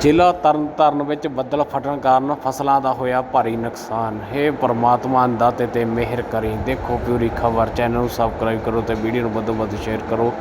ਜ਼ਿਲ੍ਹਾ ਤਰਨਤਾਰਨ ਵਿੱਚ ਬੱਦਲ ਫਟਣ ਕਾਰਨ ਫਸਲਾਂ ਦਾ ਹੋਇਆ ਭਾਰੀ ਨੁਕਸਾਨ। ਹੈ ਪਰਮਾਤਮਾ ਦਾਤੇ ਤੇ ਮਿਹਰ ਕਰੀ। ਦੇਖੋ ਪੂਰੀ ਖਬਰ, ਚੈਨਲ ਨੂੰ ਸਬਸਕ੍ਰਾਈਬ ਕਰੋ ਤੇ ਵੀਡੀਓ ਨੂੰ ਵੱਧ ਤੋਂ ਵੱਧ ਸ਼ੇਅਰ ਕਰੋ।